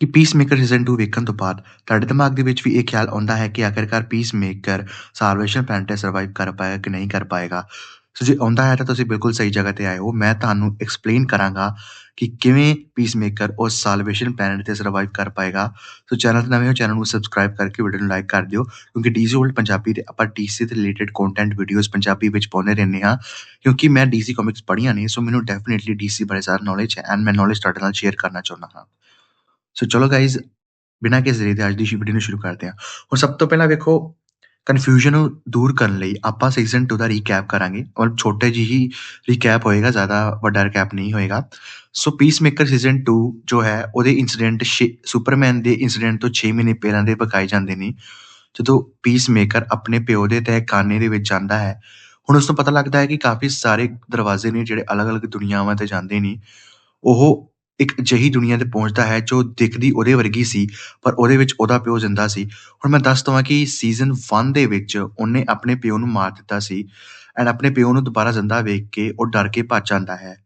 ਕਿ pacemaker season 2 ਵੇਖਣ ਤੋਂ ਬਾਅਦ ਤੁਹਾਡੇ ਦਿਮਾਗ ਦੇ ਵਿੱਚ ਵੀ ਇਹ ਖਿਆਲ ਆਉਂਦਾ ਹੈ ਕਿ ਆਖਿਰਕਾਰ ਪੀਸਮੇਕਰ ਸਾਲਵੇਸ਼ਨ ਪਲਾਨ ਤੇ ਸਰਵਾਈਵ ਕਰ ਪਾਏਗਾ ਕਿ ਨਹੀਂ ਕਰ ਪਾਏਗਾ? ਸੋ ਜੇ ਆਉਂਦਾ ਹੈ ਤਾਂ ਤੁਸੀਂ ਬਿਲਕੁਲ ਸਹੀ ਜਗ੍ਹਾ ਤੇ ਆਏ ਹੋ। ਮੈਂ ਤੁਹਾਨੂੰ ਐਕਸਪਲੇਨ ਕਰਾਂਗਾ ਕਿ ਕਿਵੇਂ ਪੀਸਮੇਕਰ ਉਸ ਸਾਲਵੇਸ਼ਨ ਪਲੈਨਟ ਤੇ ਸਰਵਾਈਵ ਕਰ ਪਾਏਗਾ। ਸੋ ਚੈਨਲ ਤੇ ਨਵੇਂ ਹੋ, ਚੈਨਲ ਨੂੰ ਸਬਸਕ੍ਰਾਈਬ ਕਰਕੇ ਵੀਡੀਓ ਨੂੰ ਲਾਈਕ ਕਰ ਦਿਓ, ਕਿਉਂਕਿ ਡੀਸੀ ਵਰਲਡ ਪੰਜਾਬੀ ਤੇ ਆਪਾਂ ਡੀਸੀ ਦੇ ਰਿਲੇਟਡ ਕੰਟੈਂਟ ਵੀਡੀਓਜ਼ ਪੰਜਾਬੀ ਵਿੱਚ ਪਾਉਂਦੇ ਰਹਿੰਦੇ ਹਾਂ, ਕਿਉਂਕਿ ਮੈਂ ਡੀਸੀ ਕਾਮਿਕਸ ਪੜ੍ਹੀਆਂ ਨੇ, ਸੋ ਮੈਨੂੰ ਡੈਫੀਨਿਟਲੀ ਡੀਸੀ ਬਾਰੇ ਸਾਰਾ ਨੌਲੇਜ ਹੈ ਐਂਡ ਮੈਂ ਨੌਲੇਜ ਤੁਹਾਡੇ ਨਾਲ ਸ਼ੇਅਰ ਕਰਨਾ ਚਾਹੁੰਦਾ ਹਾਂ। ਸੋ ਚਲੋ ਗਾਇਜ਼ ਬਿਨਾਂ ਕਿਸੇ ਦੇਰੀ ਦੇ ਅੱਜ ਦੀ ਵੀਡੀਓ ਨੂੰ ਸ਼ੁਰੂ ਕਰਦੇ ਹਾਂ ਹੁਣ ਸਭ ਤੋਂ ਪਹਿਲਾਂ ਵੇਖੋ ਕਨਫਿਊਜ਼ਨ ਨੂੰ ਦੂਰ ਕਰਨ ਲਈ ਆਪਾਂ ਸੀਜ਼ਨ 2 ਦਾ ਰੀਕੈਪ ਕਰਾਂਗੇ ਔਰ ਛੋਟੇ ਜਿਹੀ ਰੀਕੈਪ ਹੋਏਗਾ ਜ਼ਿਆਦਾ ਵੱਡਾ ਰੀਕੈਪ ਨਹੀਂ ਹੋਏਗਾ ਸੋ ਪੀਸਮੇਕਰ ਸੀਜ਼ਨ 2 ਜੋ ਹੈ ਉਹਦੇ ਇਨਸੀਡੈਂਟ ਸੁਪਰਮੈਨ ਦੇ ਇਨਸੀਡੈਂਟ ਤੋਂ 6 ਮਹੀਨੇ ਪਹਿਲਾਂ ਦੇ ਬਕਾਏ ਜਾਂਦੇ ਨੇ ਜਦੋਂ ਪੀਸਮੇਕਰ ਆਪਣੇ ਪਿਓ ਦੇ ਤਹਿਖਾਨੇ ਦੇ ਵਿੱਚ ਜਾਂਦਾ ਹੈ ਹੁਣ ਉਸ ਨੂੰ ਪਤਾ ਲੱਗਦਾ ਹੈ ਕਿ ਕਾਫੀ ਸਾਰੇ ਦਰਵਾਜ਼ੇ ਨੇ ਜਿਹੜੇ ਅਲੱਗ-ਅਲੱਗ ਦੁਨੀਆਵਾਂ ਤੇ ਜਾਂਦੇ ਨੇ ਉਹ ਇੱਕ ਅਜਿਹੀ ਦੁਨੀਆ ਤੇ ਪਹੁੰਚਦਾ ਹੈ ਜੋ ਦਿਖਦੀ ਉਹਦੇ ਵਰਗੀ ਸੀ, ਪਰ ਉਹਦੇ ਵਿੱਚ ਉਹਦਾ ਪਿਓ ਜ਼ਿੰਦਾ ਸੀ। ਹੁਣ ਮੈਂ ਦੱਸ ਦਵਾਂ ਕਿ ਸੀਜ਼ਨ 1 ਦੇ ਵਿੱਚ ਉਹਨੇ ਆਪਣੇ ਪਿਓ ਨੂੰ ਮਾਰ ਦਿੱਤਾ ਸੀ ਐਂਡ ਆਪਣੇ ਪਿਓ ਨੂੰ ਦੁਬਾਰਾ ਜ਼ਿੰਦਾ ਵੇਖ ਕੇ ਉਹ ਡਰ ਕੇ ਭੱਜ ਜਾਂਦਾ ਹੈ।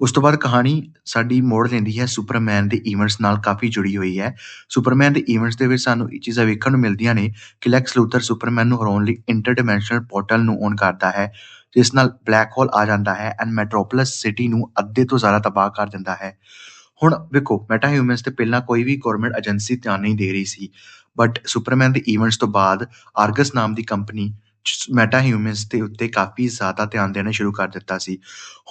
ਉਸ ਤੋਂ ਬਾਅਦ ਕਹਾਣੀ ਸਾਡੀ ਮੋੜ ਲੈਂਦੀ ਹੈ ਸੁਪਰਮੈਨ ਦੇ ਇਵੈਂਟਸ ਨਾਲ ਕਾਫੀ ਜੁੜੀ ਹੋਈ ਹੈ। ਸੁਪਰਮੈਨ ਦੇ ਇਵੈਂਟਸ ਦੇ ਵਿੱਚ ਸਾਨੂੰ ਇਹ ਚੀਜ਼ਾਂ ਵੇਖਣ ਨੂੰ ਮਿਲਦੀਆਂ ਨੇ ਕਿ ਲੈਕਸ ਲੂਥਰ ਸੁਪਰਮੈਨ ਨੂੰ ਹਰਾਉਣ ਲਈ ਇੰਟਰਡਿਮੈਂਸ਼ਨਲ ਪੋਰਟਲ ਨੂੰ ਔਨ ਕਰਦਾ ਹੈ। ਜਿਸ ਨਾਲ ਬਲੈਕ ਹੋਲ ਆ ਜਾਂਦਾ ਹੈ ਐਂਡ ਮੈਟਰੋਪੋਲਿਸ ਸਿਟੀ ਨੂੰ ਅੱਧੇ ਤੋਂ ਜ਼ਿਆਦਾ ਤਬਾਹ ਕਰ ਦਿੰਦਾ ਹੈ। ਹੁਣ ਵੇਖੋ ਮੈਟਾ ਹਿਊਮਨਸ ਤੇ ਪਹਿਲਾਂ ਕੋਈ ਵੀ ਗਵਰਨਮੈਂਟ ਏਜੰਸੀ ਧਿਆਨ ਨਹੀਂ ਦੇ ਰਹੀ ਸੀ। ਬਟ ਸੁਪਰਮੈਨ ਦੇ ਇਵੈਂਟਸ ਤੋਂ ਬਾਅਦ ਆਰਗਸ ਨਾਮ ਦੀ ਕੰਪਨੀ ਮੈਟਾ ਹਿਊਮਨਸ ਦੇ ਉੱਤੇ ਕਾਫੀ ਜ਼ਿਆਦਾ ਧਿਆਨ ਦੇਣਾ ਸ਼ੁਰੂ ਕਰ ਦਿੱਤਾ ਸੀ।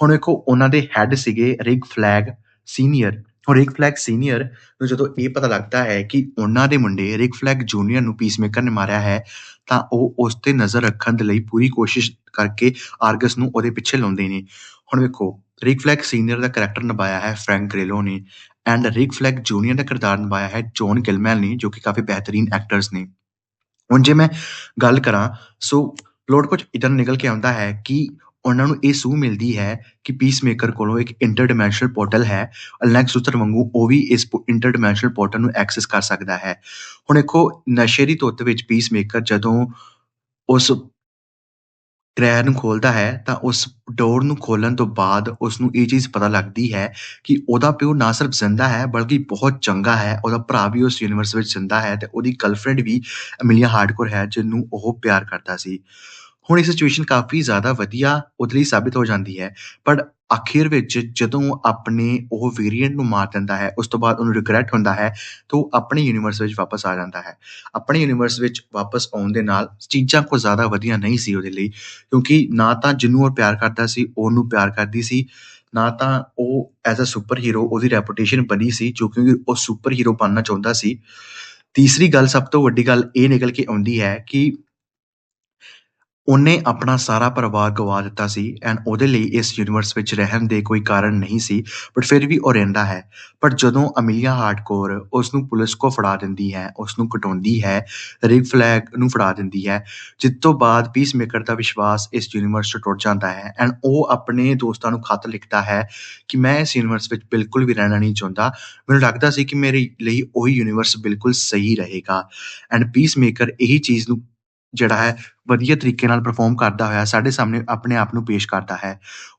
ਹੁਣ ਵੇਖੋ, ਉਹਨਾਂ ਦੇ ਹੈੱਡ ਸੀਗੇ ਰਿਗ ਫਲੈਗ ਸੀਨੀਅਰ ਹੁਣ ਰਿਗ ਫਲੈਗ ਸੀਨੀਅਰ ਨੂੰ ਜਦੋਂ ਇਹ ਪਤਾ ਲੱਗਦਾ ਹੈ ਕਿ ਉਹਨਾਂ ਦੇ ਮੁੰਡੇ ਰਿਗ ਫਲੈਗ ਜੂਨੀਅਰ ਨੂੰ ਪੀਸਮੇਕਰ ਨੇ ਮਾਰਿਆ ਹੈ, ਤਾਂ ਉਹ ਉਸ ਤੇ ਨਜ਼ਰ ਰੱਖਣ ਦੇ ਲਈ ਪੂਰੀ ਕੋਸ਼ਿਸ਼ ਕਰਕੇ ਆਰਗਸ ਨੂੰ ਉਹਦੇ ਪਿੱਛੇ ਲਾਉਂਦੇ ਨੇ। ਹੁਣ ਵੇਖੋ ਰਿਕ ਫਲੈਗ ਸੀਨੀਅਰ ਦਾ ਕੈਰੈਕਟਰ ਨਿਭਾਇਆ ਹੈ ਫਰੈਂਕ ਗ੍ਰੇਲੋ ਨੇ ਐਂਡ ਰਿਕ ਫਲੈਗ ਜੂਨੀਅਰ ਦਾ ਕਿਰਦਾਰ ਨਿਭਾਇਆ ਹੈ ਜੌਨ ਗਿਲਮੈਲ ਨੇ ਜੋ ਕਿ ਕਾਫੀ ਬਿਹਤਰੀਨ ਐਕਟਰਸ ਨੇ। ਹੁਣ ਜੇ ਮੈਂ ਗੱਲ ਕਰਾਂ ਸੋ ਪਲੋਟ ਕੁਝ ਇਦਾਂ ਨਿਕਲ ਕੇ ਆਉਂਦਾ ਹੈ ਕਿ ਉਹਨਾਂ ਨੂੰ ਇਹ ਸੂ ਮਿਲਦੀ ਹੈ ਕਿ ਪੀਸਮੇਕਰ ਕੋਲੋਂ ਇੱਕ ਇੰਟਰਡਿਮੈਂਸ਼ਨਲ ਪੋਰਟਲ ਹੈ, ਅਲੈਕਸ ਉਤਰ ਵਾਂਗੂ ਉਹ ਵੀ ਇਸ ਇੰਟਰ ਇੰਟਰਡਿਮੈਂਸ਼ਨਲ ਪੋਰਟਲ ਨੂੰ ਐਕਸੈਸ ਕਰ ਸਕਦਾ ਹੈ। ਹੁਣ ਦੇਖੋ ਨਸ਼ੇ ਦੀ ਤੁੱਤ ਵਿੱਚ ਪੀਸਮੇਕਰ ਜਦੋਂ ਉਸ ਗ੍ਰਹਿ ਨੂੰ ਖੋਲ੍ਹਦਾ ਹੈ, ਤਾਂ ਉਸ ਡੋਰ ਨੂੰ ਖੋਲ੍ਹਣ ਤੋਂ ਬਾਅਦ ਉਸ ਨੂੰ ਇਹ ਚੀਜ਼ ਪਤਾ ਲੱਗਦੀ ਹੈ ਕਿ ਉਹਦਾ ਪਿਓ ਨਾ ਸਿਰਫ ਜ਼ਿੰਦਾ ਹੈ, ਬਲਕਿ ਬਹੁਤ ਚੰਗਾ ਹੈ। ਉਹਦਾ ਭਰਾ ਵੀ ਉਸ ਯੂਨੀਵਰਸ ਵਿੱਚ ਜ਼ਿੰਦਾ ਹੈ ਅਤੇ ਉਹਦੀ ਗਰਲਫ੍ਰੈਂਡ ਵੀ ਅਮੀਲੀਆ ਹਾਰਡਕੋਰ ਹੈ, ਜਿਹਨੂੰ ਉਹ ਪਿਆਰ ਕਰਦਾ ਸੀ। ਹੁਣ ਇਹ ਸਿਚੁਏਸ਼ਨ ਕਾਫੀ ਜ਼ਿਆਦਾ ਵਧੀਆ ਉਹਦੇ ਲਈ ਸਾਬਿਤ ਹੋ ਜਾਂਦੀ ਹੈ। ਪਰ ਆਖਿਰ ਵਿੱਚ ਜਦੋਂ ਆਪਣੇ ਉਹ ਵੇਰੀਐਂਟ ਨੂੰ ਮਾਰ ਦਿੰਦਾ ਹੈ, ਉਸ ਤੋਂ ਬਾਅਦ ਉਹਨੂੰ ਰਿਗਰੈਟ ਹੁੰਦਾ ਹੈ, ਤਾਂ ਉਹ ਆਪਣੇ ਯੂਨੀਵਰਸ ਵਿੱਚ ਵਾਪਸ ਆ ਜਾਂਦਾ ਹੈ। ਆਪਣੇ ਯੂਨੀਵਰਸ ਵਿੱਚ ਵਾਪਸ ਆਉਣ ਦੇ ਨਾਲ ਚੀਜ਼ਾਂ ਕੋ ਜ਼ਿਆਦਾ ਵਧੀਆ ਨਹੀਂ ਸੀ ਉਹਦੇ ਲਈ, ਕਿਉਂਕਿ ਨਾ ਤਾਂ ਜਿਹਨੂੰ ਉਹ ਪਿਆਰ ਕਰਦਾ ਸੀ, ਉਹਨੂੰ ਪਿਆਰ ਕਰਦੀ ਸੀ, ਨਾ ਤਾਂ ਉਹ ਐਜ਼ ਅ ਸੁਪਰ ਹੀਰੋ ਉਹਦੀ ਰੈਪੂਟੇਸ਼ਨ ਬਣੀ ਸੀ, ਜੋ ਕਿ ਉਹ ਸੁਪਰ ਹੀਰੋ ਬਣਨਾ ਚਾਹੁੰਦਾ ਸੀ। ਤੀਸਰੀ ਗੱਲ, ਸਭ ਤੋਂ ਵੱਡੀ ਗੱਲ ਇਹ ਨਿਕਲ ਕੇ ਆਉਂਦੀ ਹੈ ਕਿ ਉਹਨੇ ਆਪਣਾ ਸਾਰਾ ਪਰਿਵਾਰ ਗਵਾ ਦਿੱਤਾ ਸੀ ਐਂਡ ਉਹਦੇ ਲਈ ਇਸ ਯੂਨੀਵਰਸ ਵਿੱਚ ਰਹਿਣ ਦੇ ਕੋਈ ਕਾਰਨ ਨਹੀਂ ਸੀ ਬਟ ਫਿਰ ਵੀ ਉਹ ਰਹਿੰਦਾ ਹੈ। ਪਰ ਜਦੋਂ ਅਮੀਲੀਆ ਹਾਰਡਕੋਰ ਉਸ ਨੂੰ ਪੁਲਿਸ ਕੋ ਫੜਾ ਦਿੰਦੀ ਹੈ ਉਸ ਨੂੰ ਕਟਾਉਂਦੀ ਹੈ ਰਿਗ ਫਲੈਗ ਨੂੰ ਫੜਾ ਦਿੰਦੀ ਹੈ, ਜਿਸ ਤੋਂ ਬਾਅਦ ਪੀਸਮੇਕਰ ਦਾ ਵਿਸ਼ਵਾਸ ਇਸ ਯੂਨੀਵਰਸ ਤੋਂ ਟੁੱਟ ਜਾਂਦਾ ਹੈ ਐਂਡ ਉਹ ਆਪਣੇ ਦੋਸਤਾਂ ਨੂੰ ਖਤ ਲਿਖਦਾ ਹੈ ਕਿ ਮੈਂ ਇਸ ਯੂਨੀਵਰਸ ਵਿੱਚ ਬਿਲਕੁਲ ਵੀ ਰਹਿਣਾ ਨਹੀਂ ਚਾਹੁੰਦਾ। ਮੈਨੂੰ ਲੱਗਦਾ ਸੀ ਕਿ ਮੇਰੇ ਲਈ ਉਹੀ ਯੂਨੀਵਰਸ ਬਿਲਕੁਲ ਸਹੀ ਰਹੇਗਾ। ਐਂਡ ਪੀਸਮੇਕਰ ਇਹੀ ਚੀਜ਼ ਨੂੰ ਜਿਹੜਾ ਹੈ, ਵਧੀਆ ਤਰੀਕੇ ਨਾਲ ਪਰਫੋਰਮ ਕਰਦਾ ਹੋਇਆ, ਸਾਡੇ ਸਾਹਮਣੇ ਆਪਣੇ ਆਪ ਨੂੰ ਪੇਸ਼ ਕਰਦਾ ਹੈ।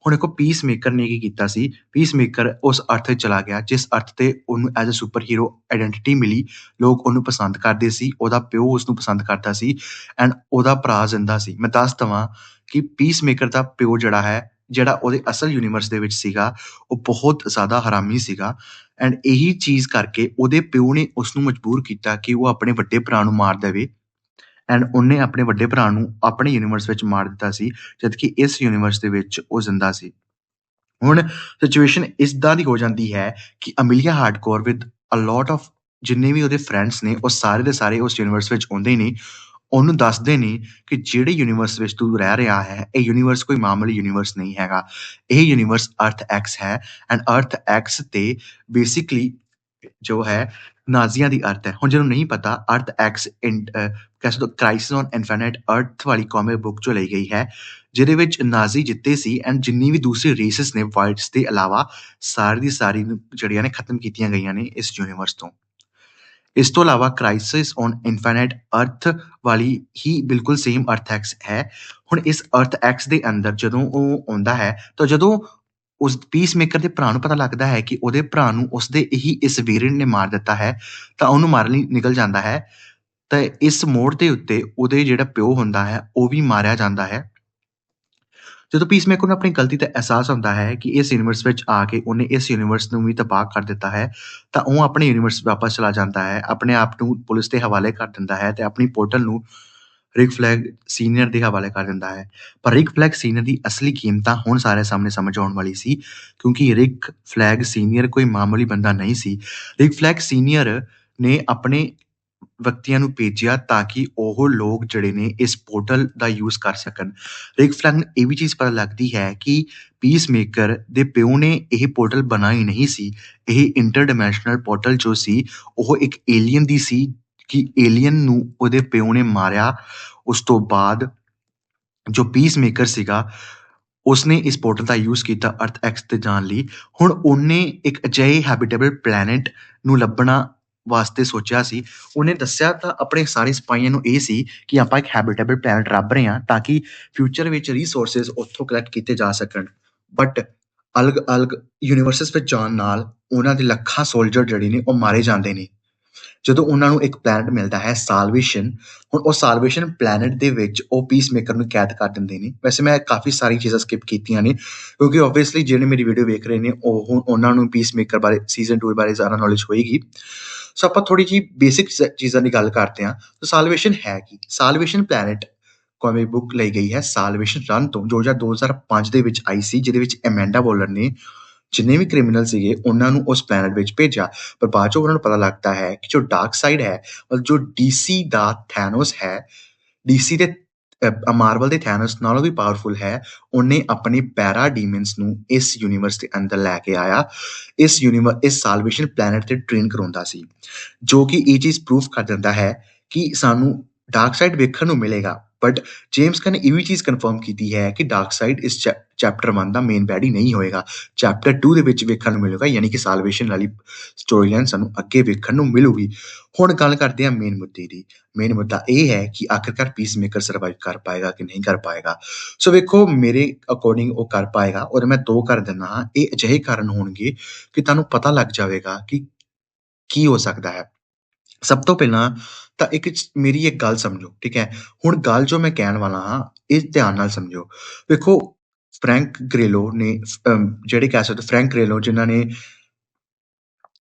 ਹੁਣ ਦੇਖੋ ਪੀਸ ਮੇਕਰ ਨੇ ਕੀ ਕੀਤਾ ਸੀ? ਪੀਸ ਮੇਕਰ ਉਸ ਅਰਥ ਚਲਾ ਗਿਆ, ਜਿਸ ਅਰਥ ਤੇ ਉਹਨੂੰ as a super hero identity ਮਿਲੀ। ਲੋਕ ਉਹਨੂੰ ਪਸੰਦ ਕਰਦੇ ਸੀ, ਉਹਦਾ ਪਿਓ ਉਸ ਨੂੰ ਪਸੰਦ ਕਰਦਾ ਸੀ ਐਂਡ ਉਹਦਾ ਭਰਾ ਜ਼ਿੰਦਾ ਸੀ। ਮੈਂ ਦੱਸ ਦਵਾਂ ਕਿ ਪੀਸ ਮੇਕਰ ਦਾ ਪਿਓ ਜਿਹੜਾ ਹੈ, ਜਿਹੜਾ ਉਹਦੇ ਅਸਲ ਯੂਨੀਵਰਸ ਦੇ ਵਿੱਚ ਸੀਗਾ, ਉਹ ਬਹੁਤ ਜ਼ਿਆਦਾ ਹਰਾਮੀ ਸੀਗਾ। ਐਂਡ ਇਹੀ ਚੀਜ਼ ਕਰਕੇ ਉਹਦੇ ਪਿਓ ਨੇ ਉਸ ਨੂੰ ਮਜਬੂਰ ਕੀਤਾ ਕਿ ਉਹ ਆਪਣੇ ਵੱਡੇ ਭਰਾ ਨੂੰ ਮਾਰ ਦੇਵੇ। ਐਂਡ ਉਹਨੇ ਆਪਣੇ ਵੱਡੇ ਭਰਾ ਨੂੰ ਆਪਣੇ ਯੂਨੀਵਰਸ ਵਿੱਚ ਮਾਰ ਦਿੱਤਾ ਸੀ, ਜਦਕਿ ਇਸ ਯੂਨੀਵਰਸ ਦੇ ਵਿੱਚ ਉਹ ਜ਼ਿੰਦਾ ਸੀ। ਹੁਣ ਸਿਚੁਏਸ਼ਨ ਇਸਦਾ ਦੀ ਹੋ ਜਾਂਦੀ ਹੈ ਕਿ Amelia hardcore with a lot of ਜਿੰਨੇ ਵੀ ਉਹਦੇ ਫਰੈਂਡਸ ਨੇ, ਉਹ ਸਾਰੇ ਦੇ ਸਾਰੇ ਉਸ ਯੂਨੀਵਰਸ ਵਿੱਚ ਆਉਂਦੇ ਨੇ। ਉਹਨੂੰ ਦੱਸਦੇ ਨੇ ਕਿ ਜਿਹੜੇ ਯੂਨੀਵਰਸ ਵਿੱਚ ਤੂੰ ਰਹਿ ਰਿਹਾ ਹੈ, ਇਹ ਯੂਨੀਵਰਸ ਕੋਈ ਮਾਮੂਲੀ ਯੂਨੀਵਰਸ ਨਹੀਂ ਹੈਗਾ। ਇਹ ਯੂਨੀਵਰਸ ਅਰਥ ਐਕਸ ਹੈ ਐਂਡ ਅਰਥ ਐਕਸ ਤੇ ਬੇਸਿਕਲੀ ਜੋ ਹੈ ਨਾਜ਼ੀਆਂ ਦੀ ਅਰਥ ਹੈ। ਹੁਣ ਜਿਹਨੂੰ ਨਹੀਂ ਪਤਾ, ਅਰਥ ਐਕਸ ਕਹਿ ਸਕਦੇ ਕ੍ਰਾਈਸਿਸ ਔਨ ਇਨਫਿਨਿਟ ਅਰਥ ਵਾਲੀ ਕਾਮਿਕ ਬੁੱਕ ਚੋਂ ਲਈ ਗਈ ਹੈ, ਜਿਹਦੇ ਵਿੱਚ ਨਾਜ਼ੀ ਜਿੱਤੇ ਸੀ ਐਂਡ ਜਿੰਨੀ ਵੀ ਦੂਸਰੀ ਰੇਸਸ ਨੇ ਵਾਈਟਸ ਦੇ ਇਲਾਵਾ ਸਾਰੀ ਦੀ ਸਾਰੀ ਜਿਹੜੀਆਂ ਨੇ ਖਤਮ ਕੀਤੀਆਂ ਗਈਆਂ ਨੇ ਇਸ ਯੂਨੀਵਰਸ ਤੋਂ। ਇਸ ਤੋਂ ਇਲਾਵਾ ਕ੍ਰਾਈਸਿਸ ਔਨ ਇਨਫਿਨਿਟ ਅਰਥ ਵਾਲੀ ਹੀ ਬਿਲਕੁਲ ਸੇਮ ਅਰਥ ਐਕਸ ਹੈ। ਹੁਣ ਇਸ ਅਰਥ ਐਕਸ ਦੇ ਅੰਦਰ ਜਦੋਂ ਉਹ ਆਉਂਦਾ ਹੈ, ਤਾਂ ਜਦੋਂ ਉਸ ਪੀਸਮੇਕਰ ਦੇ ਭਰਾ ਨੂੰ ਪਤਾ ਲੱਗਦਾ ਹੈ ਕਿ ਉਹਦੇ ਭਰਾ ਨੂੰ ਉਸਦੇ ਇਹੀ ਇਸ ਵੇਰੀਐਂਟ ਨੇ ਮਾਰ ਦਿੱਤਾ ਹੈ, ਤਾਂ ਉਹਨੂੰ ਮਾਰਨ ਲਈ ਨਿਕਲ ਜਾਂਦਾ ਹੈ। ਤਾਂ ਇਸ ਮੋੜ ਦੇ ਉੱਤੇ ਉਹਦੇ ਜਿਹੜਾ ਪਿਓ ਹੁੰਦਾ ਹੈ, ਉਹ ਵੀ ਮਾਰਿਆ ਜਾਂਦਾ ਹੈ। ਜਦੋਂ ਪੀਸਮੇਕਰ ਨੂੰ ਆਪਣੀ ਗਲਤੀ ਦਾ ਅਹਿਸਾਸ ਹੁੰਦਾ ਹੈ ਕਿ ਇਸ ਯੂਨੀਵਰਸ ਵਿੱਚ ਆ ਕੇ ਉਹਨੇ ਇਸ ਯੂਨੀਵਰਸ ਨੂੰ ਵੀ ਤਬਾਹ ਕਰ ਦਿੱਤਾ ਹੈ, ਤਾਂ ਉਹ ਆਪਣੇ ਯੂਨੀਵਰਸ ਵਾਪਸ ਚਲਾ ਜਾਂਦਾ ਹੈ, ਆਪਣੇ ਆਪ ਨੂੰ ਪੁਲਿਸ ਦੇ ਹਵਾਲੇ ਕਰ ਦਿੰਦਾ ਹੈ ਤੇ ਆਪਣੀ ਪੋਰਟਲ ਨੂੰ ਰਿਕ ਫਲੈਗ ਸੀਨੀਅਰ ਦੇ ਹਵਾਲੇ ਕਰ ਦਿੰਦਾ ਹੈ। ਪਰ ਰਿਕ ਫਲੈਗ ਸੀਨੀਅਰ ਦੀ ਅਸਲੀ ਕੀਮਤਾਂ ਹੁਣ ਸਾਰੇ ਸਾਹਮਣੇ ਸਮਝ ਆਉਣ ਵਾਲੀ ਸੀ, ਕਿਉਂਕਿ ਰਿਕ ਫਲੈਗ ਸੀਨੀਅਰ ਕੋਈ ਮਾਮੂਲੀ ਬੰਦਾ ਨਹੀਂ ਸੀ। ਰਿਕ ਫਲੈਗ ਸੀਨੀਅਰ ਨੇ ਆਪਣੇ ਵਿਅਕਤੀਆਂ ਨੂੰ ਭੇਜਿਆ ਤਾਂ ਕਿ ਉਹ ਲੋਕ ਜਿਹੜੇ ਨੇ ਇਸ ਪੋਰਟਲ ਦਾ ਯੂਜ਼ ਕਰ ਸਕਣ। ਰਿਕ ਫਲੈਗ ਨੂੰ ਇਹ ਵੀ ਚੀਜ਼ ਪਤਾ ਲੱਗਦੀ ਹੈ ਕਿ ਪੀਸਮੇਕਰ ਦੇ ਪਿਓ ਨੇ ਇਹ ਪੋਰਟਲ ਬਣਾਈ ਨਹੀਂ ਸੀ। ਇਹ ਇੰਟਰਡਿਮੈਂਸ਼ਨਲ ਪੋਰਟਲ ਜੋ ਸੀ, ਉਹ ਇੱਕ ਏਲੀਅਨ ਦੀ ਸੀ ਕਿ ਏਲੀਅਨ ਨੂੰ ਉਹਦੇ ਪਿਓ ਨੇ ਮਾਰਿਆ, ਉਸ ਤੋਂ ਬਾਅਦ ਜੋ ਪੀਸਮੇਕਰ ਸੀਗਾ, ਉਸਨੇ ਇਸ ਪੋਰਟਲ ਦਾ ਯੂਜ਼ ਕੀਤਾ ਅਰਥ ਐਕਸ ਤੇ ਜਾਣ ਲਈ। ਹੁਣ ਉਹਨੇ ਇੱਕ ਅਜਿਹੇ ਹੈਬਿਟੇਬਲ ਪਲੈਨਟ ਨੂੰ ਲੱਭਣਾ ਵਾਸਤੇ ਸੋਚਿਆ ਸੀ। ਉਹਨੇ ਦੱਸਿਆ ਤਾਂ ਆਪਣੇ ਸਾਰੇ ਸਿਪਾਹੀਆਂ ਨੂੰ ਇਹ ਸੀ ਕਿ ਆਪਾਂ ਇੱਕ ਹੈਬਿਟੇਬਲ ਪਲੈਨਟ ਲੱਭ ਰਹੇ ਹਾਂ ਤਾਂ ਕਿ ਫਿਊਚਰ ਵਿੱਚ ਰਿਸੋਰਸਸ ਉੱਥੋਂ ਕਲੈਕਟ ਕੀਤੇ ਜਾ ਸਕਣ। ਬਟ ਅਲਗ-ਅਲਗ ਯੂਨੀਵਰਸਿਸ ਵਿੱਚ ਜਾਣ ਨਾਲ ਉਹਨਾਂ ਦੇ ਲੱਖਾਂ ਸੋਲਜਰ ਜਿਹੜੇ ਨੇ ਉਹ ਮਾਰੇ ਜਾਂਦੇ ਨੇ। ਜਦੋਂ ਉਹਨਾਂ ਨੂੰ ਇੱਕ ਪਲੈਨਟ ਮਿਲਦਾ ਹੈ ਸਾਲਵੇਸ਼ਨ ਹੁਣ ਉਹ ਸਾਲਵੇਸ਼ਨ ਪਲੈਨਟ ਦੇ ਵਿੱਚ ਉਹ ਪੀਸਮੇਕਰ ਨੂੰ ਕੈਦ ਕਰ ਦਿੰਦੇ ਨੇ। ਵੈਸੇ ਮੈਂ ਕਾਫੀ ਸਾਰੀ ਚੀਜ਼ਾਂ ਸਕਿਪ ਕੀਤੀਆਂ ਨੇ, ਕਿਉਂਕਿ ਆਬਵੀਅਸਲੀ ਜਿਹੜੇ ਮੇਰੀ ਵੀਡੀਓ ਵੇਖ ਰਹੇ ਨੇ, ਉਹ ਹੁਣ ਉਹਨਾਂ ਨੂੰ ਪੀਸਮੇਕਰ ਬਾਰੇ ਸੀਜ਼ਨ 2 ਬਾਰੇ ਜ਼ਿਆਦਾ ਨੌਲੇਜ ਹੋਏਗੀ। ਸੋ ਆਪਾਂ ਥੋੜੀ ਜੀ ਬੇਸਿਕ ਚੀਜ਼ਾਂ ਦੀ ਗੱਲ ਕਰਦੇ ਹਾਂ। ਤਾਂ ਸਾਲਵੇਸ਼ਨ ਹੈ ਕੀ? ਸਾਲਵੇਸ਼ਨ ਪਲੈਨਟ ਕਾਮਿਕ ਬੁੱਕ ਲਈ ਗਈ ਹੈ ਸਾਲਵੇਸ਼ਨ ਰਨ ਤੋਂ, ਜੋ 2005 ਦੇ ਵਿੱਚ ਆਈ ਸੀ, ਜਿਹਦੇ ਵਿੱਚ ਐਮੈਂਡਾ ਬੋਲਰ ਨੇ ਜਿੰਨੇ ਵੀ ਕ੍ਰਿਮੀਨਲ ਸੀਗੇ, ਉਹਨਾਂ ਨੂੰ ਉਸ ਪਲੈਨਟ ਵਿੱਚ ਭੇਜਿਆ। ਪਰ ਬਾਅਦ ਚੋਂ ਉਹਨਾਂ ਨੂੰ ਪਤਾ ਲੱਗਦਾ ਹੈ ਕਿ ਜੋ ਡਾਰਕ ਸਾਈਡ ਹੈ ਔਰ ਜੋ ਡੀਸੀ ਦਾ ਥੈਨੋਸ ਹੈ ਡੀਸੀ ਦੇ ਮਾਰਵਲ ਦੇ ਥੈਨੋਸ ਨਾਲੋਂ ਵੀ ਪਾਵਰਫੁਲ ਹੈ, ਉਹਨੇ ਆਪਣੇ ਪੈਰਾ ਡੀਮਨਸ ਨੂੰ ਇਸ ਯੂਨੀਵਰਸ ਦੇ ਅੰਦਰ ਲੈ ਕੇ ਆਇਆ। ਇਸ ਯੂਨੀਵਰਸ ਇਸ ਸਾਲਵੇਸ਼ਨ ਪਲੈਨਟ ਤੇ ਟ੍ਰੇਨ ਕਰਾਉਂਦਾ ਸੀ। ਜੋ ਕਿ ਇਹ ਚੀਜ਼ ਪ੍ਰੂਫ ਕਰ ਦਿੰਦਾ ਹੈ ਕਿ ਸਾਨੂੰ ਡਾਰਕ ਸਾਈਡ ਵੇਖਣ ਨੂੰ ਮਿਲੇਗਾ। ਬਟ ਜੇਮਸ ਕਨ ਇਹ ਵੀ ਚੀਜ਼ ਕਨਫਰਮ ਕੀਤੀ ਹੈ ਕਿ ਡਾਰਕ ਸਾਈਡ ਇਸ ਚੈਪਟਰ 1 ਦਾ ਮੇਨ ਬੈਡੀ ਨਹੀਂ ਹੋਏਗਾ। ਚੈਪਟਰ 2 ਦੇ ਵਿੱਚ ਵੇਖਣ ਨੂੰ ਮਿਲੇਗਾ, ਯਾਨੀ ਕਿ ਸਾਲਵੇਸ਼ਨ ਵਾਲੀ ਸਟੋਰੀ ਲਾਈਨ ਸਾਨੂੰ ਅੱਗੇ ਵੇਖਣ ਨੂੰ ਮਿਲੂਗੀ। ਹੁਣ ਗੱਲ ਕਰਦੇ ਹਾਂ ਮੇਨ ਮੁੱਦੇ ਦੀ। ਮੇਨ ਮੁੱਦਾ ਇਹ ਹੈ ਕਿ ਆਖਰਕਾਰ ਪੀਸਮੇਕਰ ਸਰਵਾਈਵ ਕਰ ਪਾਏਗਾ ਕਿ ਨਹੀਂ ਕਰ ਪਾਏਗਾ। ਸੋ ਵੇਖੋ, ਮੇਰੇ ਅਕੋਰਡਿੰਗ ਉਹ ਕਰ ਪਾਏਗਾ, ਔਰ ਮੈਂ ਦੋ ਕਰ ਦਿੰਦਾ ਹਾਂ। ਇਹ ਅਜਿਹੇ ਕਾਰਨ ਹੋਣਗੇ ਕਿ ਤੁਹਾਨੂੰ ਪਤਾ ਲੱਗ ਜਾਵੇਗਾ ਕਿ ਕੀ ਹੋ ਸਕਦਾ ਹੈ। ਸਭ ਤੋਂ ਪਹਿਲਾਂ ਤਾਂ ਇੱਕ ਮੇਰੀ ਇੱਕ ਗੱਲ ਸਮਝੋ, ਠੀਕ ਹੈ? ਹੁਣ ਗੱਲ ਜੋ ਮੈਂ ਕਹਿਣ ਵਾਲਾ ਹਾਂ, ਇਹ ਧਿਆਨ ਨਾਲ ਸਮਝੋ। ਵੇਖੋ ਫ੍ਰੈਂਕ ਗ੍ਰੇਲੋ ਨੇ ਜਿਹੜੇ ਕਹਿ ਸਕਦੇ ਫ੍ਰੈਂਕ ਗ੍ਰੇਲੋ ਜਿਨ੍ਹਾਂ ਨੇ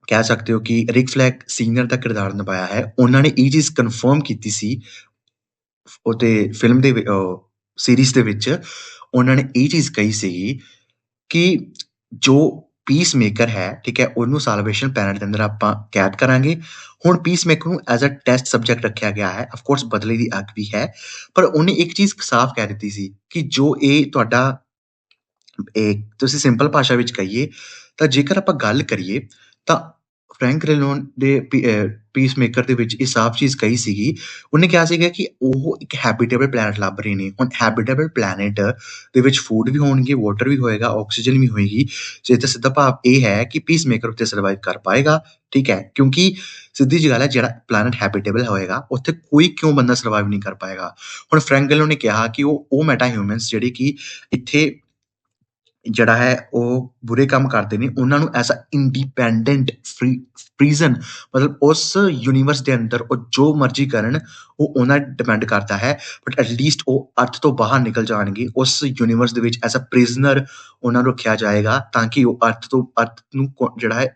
ਕਹਿ ਸਕਦੇ ਹੋ ਕਿ ਰਿਕ ਫਲੈਗ ਸੀਨੀਅਰ ਦਾ ਕਿਰਦਾਰ ਨਿਭਾਇਆ ਹੈ, ਉਹਨਾਂ ਨੇ ਇਹ ਚੀਜ਼ ਕਨਫਰਮ ਕੀਤੀ ਸੀ, ਉਹਦੇ ਫਿਲਮ ਦੇ ਸੀਰੀਜ਼ ਦੇ ਵਿੱਚ, ਉਹਨਾਂ ਨੇ ਇਹ ਚੀਜ਼ ਕਹੀ ਸੀਗੀ ਕਿ ਜੋ ਪੀਸਮੇਕਰ ਹੈ, ਠੀਕ ਹੈ, ਉਹਨੂੰ ਸਾਲਵੇਸ਼ਨ ਪੈਨਲ ਦੇ ਅੰਦਰ ਆਪਾਂ ਕੈਦ ਕਰਾਂਗੇ। ਹੁਣ ਪੀਸਮੇਕਰ ਨੂੰ ਐਜ਼ ਅ ਟੈਸਟ ਸਬਜੈਕਟ ਰੱਖਿਆ ਗਿਆ ਹੈ ਆਫ ਕੋਰਸ ਬਦਲੇ ਦੀ ਅੱਗ ਵੀ ਹੈ, ਪਰ ਉਹਨੇ ਇੱਕ ਚੀਜ਼ ਸਾਫ਼ ਕਹਿ ਦਿੱਤੀ ਸੀ ਕਿ ਜੋ ਇਹ ਤੁਹਾਡਾ ਇੱਕ ਤੁਸੀਂ ਸਿੰਪਲ ਭਾਸ਼ਾ ਵਿੱਚ ਕਹੀਏ, ਤਾਂ ਜੇਕਰ ਆਪਾਂ ਗੱਲ ਕਰੀਏ, ਤਾਂ ਫਰੈਂਕ ਰੈਲੋਨ ਦੇ ਪੀਸਮੇਕਰ ਦੇ ਵਿੱਚ ਇਹ ਸਾਫ਼ ਚੀਜ਼ ਕਹੀ ਸੀਗੀ। ਉਹਨੇ ਕਿਹਾ ਸੀਗਾ ਕਿ ਉਹ ਇੱਕ ਹੈਬਿਟੇਬਲ ਪਲੈਨਟ ਲੱਭ ਰਹੇ ਨੇ। ਹੁਣ ਹੈਬਿਟੇਬਲ ਪਲੈਨਟ ਦੇ ਵਿੱਚ ਫੂਡ ਵੀ ਹੋਣਗੇ ਵਾਟਰ ਵੀ ਹੋਏਗਾ ਆਕਸੀਜਨ ਵੀ ਹੋਏਗੀ। ਜੇ ਤਾਂ ਸਿੱਧਾ ਭਾਵ ਇਹ ਹੈ ਕਿ ਪੀਸਮੇਕਰ ਉੱਤੇ ਸਰਵਾਈਵ ਕਰ ਪਾਏਗਾ, ਠੀਕ ਹੈ? ਕਿਉਂਕਿ ਸਿੱਧੀ ਜਿਹੀ ਗੱਲ ਹੈ, ਜਿਹੜਾ ਪਲੈਨਟ ਹੈਬਿਟੇਬਲ ਹੋਏਗਾ, ਉੱਥੇ ਕੋਈ ਕਿਉਂ ਬੰਦਾ ਸਰਵਾਈਵ ਨਹੀਂ ਕਰ ਪਾਏਗਾ? ਹੁਣ ਫ੍ਰੈਂਕ ਰੈਲੋਨ ਨੇ ਕਿਹਾ ਕਿ ਉਹ ਉਹ ਮੈਟਾ ਹਿਊਮਨਸ ਜਿਹੜੇ ਕਿ ਇੱਥੇ ਜਿਹੜਾ ਹੈ, ਉਹ ਬੁਰੇ ਕੰਮ ਕਰਦੇ ਨੇ। ਉਹਨਾਂ ਨੂੰ as a independent free prison ਮਤਲਬ ਉਸ ਯੂਨੀਵਰਸ ਦੇ ਅੰਦਰ ਉਹ ਜੋ ਮਰਜ਼ੀ ਕਰਨ, ਉਹ ਉਹਨਾਂ ਡਿਪੈਂਡ ਕਰਦਾ ਹੈ। ਬਟ ਐਟ ਲੀਸਟ ਉਹ ਅਰਥ ਤੋਂ ਬਾਹਰ ਨਿਕਲ ਜਾਣਗੇ। ਉਸ ਯੂਨੀਵਰਸ ਦੇ ਵਿੱਚ ਐਸ ਅ ਪ੍ਰਿਜ਼ਨਰ ਉਹਨਾਂ ਨੂੰ ਰੱਖਿਆ ਜਾਏਗਾ ਤਾਂ ਕਿ ਉਹ ਅਰਥ ਤੋਂ, ਅਰਥ ਨੂੰ ਜਿਹੜਾ ਹੈ,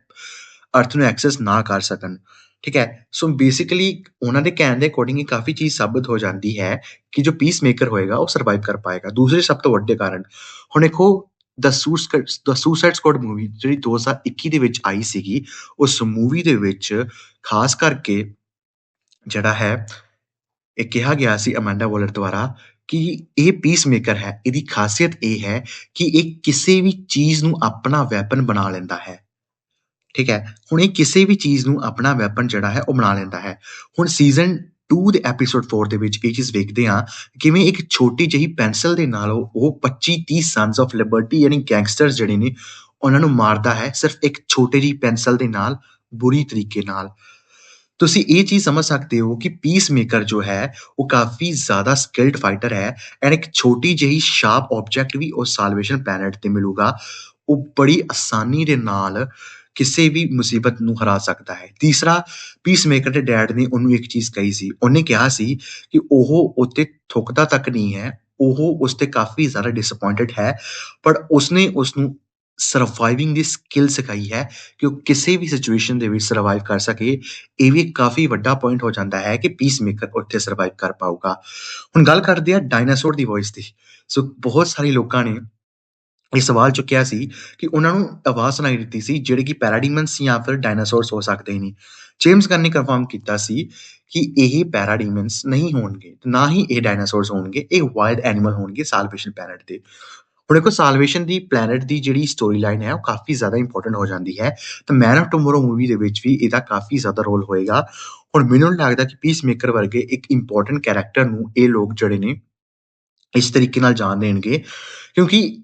ਅਰਥ ਨੂੰ ਐਕਸੈਸ ਨਾ ਕਰ ਸਕਣ। ਠੀਕ ਹੈ? ਸੋ ਬੇਸਿਕਲੀ ਉਹਨਾਂ ਦੇ ਕਹਿਣ ਦੇ ਅਕੋਰਡਿੰਗ ਇਹ ਕਾਫੀ ਚੀਜ਼ ਸਾਬਤ ਹੋ ਜਾਂਦੀ ਹੈ ਕਿ ਜੋ ਪੀਸ ਮੇਕਰ ਹੋਏਗਾ, ਉਹ ਸਰਵਾਈਵ ਕਰ ਪਾਏਗਾ। ਦੂਸਰੇ ਸਭ ਤੋਂ ਵੱਡੇ ਕਾਰਨ। ਹੁਣ ਦੇਖੋ ਦ ਸੁਸਾਈਡ ਸਕੁਆਡ ਮੂਵੀ ਜਿਹੜੀ 2021 ਦੇ ਵਿੱਚ ਆਈ ਸੀਗੀ, ਉਸ ਮੂਵੀ ਦੇ ਵਿੱਚ ਖਾਸ ਕਰਕੇ ਜਿਹੜਾ ਹੈ, ਇਹ ਕਿਹਾ ਗਿਆ ਸੀ ਅਮੈਂਡਾ ਵੋਲਰ ਦੁਆਰਾ ਕਿ ਇਹ ਪੀਸ ਮੇਕਰ ਹੈ, ਇਹਦੀ ਖਾਸੀਅਤ ਇਹ ਹੈ ਕਿ ਇਹ ਕਿਸੇ ਵੀ ਚੀਜ਼ ਨੂੰ ਆਪਣਾ ਵੈਪਨ ਬਣਾ ਲੈਂਦਾ ਹੈ। ਠੀਕ ਹੈ, ਹੁਣ ਇਹ ਕਿਸੇ ਵੀ ਚੀਜ਼ ਨੂੰ ਆਪਣਾ ਵੈਪਨ ਜਿਹੜਾ ਹੈ, ਉਹ ਬਣਾ ਲੈਂਦਾ ਹੈ। ਹੁਣ ਸੀਜ਼ਨ 2 ਦੇ ਐਪੀਸੋਡ 4 ਦੇ ਵਿੱਚ ਇਹ ਚੀਜ਼ ਵੇਖਦੇ ਹਾਂ ਕਿਵੇਂ ਇੱਕ ਛੋਟੀ ਜਿਹੀ ਪੈਨਸਲ ਦੇ ਨਾਲ ਉਹ 25 30 ਸਨਸ ਆਫ ਲਿਬਰਟੀ ਯਾਨੀ ਗੈਂਗਸਟਰਸ ਜਿਹੜੇ ਨੇ, ਉਹਨਾਂ ਨੂੰ ਮਾਰਦਾ ਹੈ ਸਿਰਫ ਇੱਕ ਛੋਟੇ ਜਿਹੀ ਪੈਨਸਲ ਦੇ ਨਾਲ, ਬੁਰੀ ਤਰੀਕੇ ਨਾਲ। ਤੁਸੀਂ ਇਹ ਚੀਜ਼ ਸਮਝ ਸਕਦੇ ਹੋ ਕਿ ਪੀਸ ਮੇਕਰ ਜੋ ਹੈ, ਉਹ ਕਾਫੀ ਜ਼ਿਆਦਾ ਸਕਿਲਡ ਫਾਈਟਰ ਹੈ ਐਂਡ ਇੱਕ ਛੋਟੀ ਜਿਹੀ ਸ਼ਾਰਪ ਆਬਜੈਕਟ ਵੀ ਉਹ ਸਾਲਵੇਸ਼ਨ ਪਲੈਨਟ ਤੇ ਮਿਲੂਗਾ। ਉਹ ਬੜੀ ਆਸਾਨੀ ਦੇ ਨਾਲ ਕਿਸੇ ਵੀ ਮੁਸੀਬਤ ਨੂੰ ਹਰਾ ਸਕਦਾ ਹੈ। ਤੀਸਰਾ ਪੀਸਮੇਕਰ ਦੇ ਡੈਡ ਨੇ ਉਹਨੂੰ ਇੱਕ ਚੀਜ਼ ਕਹੀ ਸੀ। ਉਹਨੇ ਕਿਹਾ ਸੀ ਕਿ ਉਹ ਉੱਤੇ ਥੁੱਕਦਾ ਤੱਕ ਨਹੀਂ ਹੈ, ਉਹ ਉਸ ਤੇ ਕਾਫੀ ਜ਼ਿਆਦਾ ਡਿਸਪਾਇੰਟਡ ਹੈ, ਪਰ ਉਸਨੇ ਉਸ ਨੂੰ ਸਰਵਾਈਵਿੰਗ ਦੀ ਸਕਿੱਲ ਸਿਖਾਈ ਹੈ ਕਿ ਉਹ ਕਿਸੇ ਵੀ ਸਿਚੁਏਸ਼ਨ ਦੇ ਵਿੱਚ ਸਰਵਾਈਵ ਕਰ ਸਕੇ। ਇਹ ਵੀ ਕਾਫੀ ਵੱਡਾ ਪੁਆਇੰਟ ਹੋ ਜਾਂਦਾ ਹੈ ਕਿ ਪੀਸਮੇਕਰ ਉੱਥੇ ਸਰਵਾਈਵ ਕਰ ਪਾਊਗਾ। ਹੁਣ ਗੱਲ ਕਰਦੇ ਆ ਡਾਇਨਾਸੌਰ ਦੀ ਵੌਇਸ ਦੀ। ਸੋ ਬਹੁਤ ਸਾਰੇ ਲੋਕਾਂ ਨੇ ਇਹ ਸਵਾਲ ਚੁੱਕਿਆ ਸੀ ਕਿ ਉਹਨਾਂ ਨੂੰ ਆਵਾਜ਼ ਸੁਣਾਈ ਦਿੱਤੀ ਸੀ ਜਿਹੜੇ ਕਿ ਪੈਰਾਡੀਮਨਸ ਜਾਂ ਫਿਰ ਡਾਇਨਾਸੌਰਸ ਹੋ ਸਕਦੇ ਨੇ। ਜੇਮਸ ਗਨ ਨੇ ਕਨਫਰਮ ਕੀਤਾ ਸੀ ਕਿ ਇਹ ਪੈਰਾਡੀਮਨਸ ਨਹੀਂ ਹੋਣਗੇ, ਨਾ ਹੀ ਇਹ ਡਾਇਨਾਸੌਰਸ ਹੋਣਗੇ, ਇਹ ਵਾਈਲਡ ਐਨੀਮਲ ਹੋਣਗੇ ਸਾਲਵੇਸ਼ਨ ਪਲੈਨਟ ਦੇ ਹੁਣ ਦੇਖੋ ਸਾਲਵੇਸ਼ਨ ਦੀ ਪਲੈਨਟ ਦੀ ਜਿਹੜੀ ਸਟੋਰੀ ਲਾਈਨ ਹੈ ਉਹ ਕਾਫੀ ਜ਼ਿਆਦਾ ਇੰਪੋਰਟੈਂਟ ਹੋ ਜਾਂਦੀ ਹੈ। ਤਾਂ ਮੈਨ ਆਫ ਟੁਮੋਰੋ ਮੂਵੀ ਦੇ ਵਿੱਚ ਵੀ ਇਹਦਾ ਕਾਫੀ ਜ਼ਿਆਦਾ ਰੋਲ ਹੋਏਗਾ। ਹੁਣ ਮੈਨੂੰ ਲੱਗਦਾ ਕਿ ਪੀਸਮੇਕਰ ਵਰਗੇ ਇੱਕ ਇੰਪੋਰਟੈਂਟ ਕੈਰੈਕਟਰ ਨੂੰ ਇਹ ਲੋਕ ਜਿਹੜੇ ਨੇ ਇਸ ਤਰੀਕੇ ਨਾਲ ਜਾਣ ਦੇਣਗੇ। ਕਿਉਂਕਿ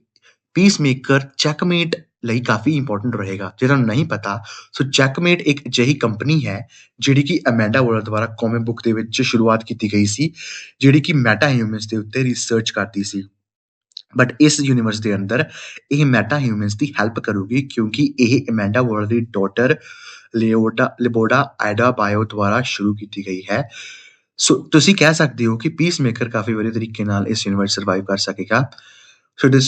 ਪੀਸਮੇਕਰ ਚੈਕਮੇਟ ਲਈ ਕਾਫੀ ਇੰਪੋਰਟੈਂਟ ਰਹੇਗਾ। ਜਿਹੜਾ ਨੂੰ ਨਹੀਂ ਪਤਾ ਸੋ ਚੈਕਮੇਟ ਇੱਕ ਅਜਿਹੀ ਕੰਪਨੀ ਹੈ, ਜਿਹੜੀ ਕਿ ਅਮੈਂਡਾ ਵਰਲਡ ਦੁਆਰਾ ਕਾਮਿਕ ਬੁੱਕ ਦੇ ਵਿੱਚ ਸ਼ੁਰੂਆਤ ਕੀਤੀ ਗਈ ਸੀ, ਜਿਹੜੀ ਕਿ ਮੈਟਾ ਹਿਊਮਨਸ ਦੇ ਉੱਤੇ ਰਿਸਰਚ ਕਰਦੀ ਸੀ। ਬਟ ਇਸ ਯੂਨੀਵਰਸ ਦੇ ਅੰਦਰ ਇਹ ਮੈਟਾ ਹਿਊਮਨਸ ਦੀ ਹੈਲਪ ਕਰੂਗੀ, ਕਿਉਂਕਿ ਇਹ ਅਮੈਂਡਾ ਵਰਲਡ ਦੀ ਡਾਟਰ ਲਿਓਡਾ ਲਿਬੋਡਾ ਆਇਡਾ ਬਾਇਓ ਦੁਆਰਾ ਸ਼ੁਰੂ ਕੀਤੀ ਗਈ ਹੈ। ਸੋ ਤੁਸੀਂ ਕਹਿ ਸਕਦੇ ਹੋ ਕਿ ਪੀਸਮੇਕਰ ਕਾਫੀ ਵਧੀਆ ਤਰੀਕੇ ਨਾਲ ਇਸ ਯੂਨੀਵਰਸ ਸਰਵਾਈਵ ਕਰ ਸਕੇਗਾ। ਸੋ ਦਿਸ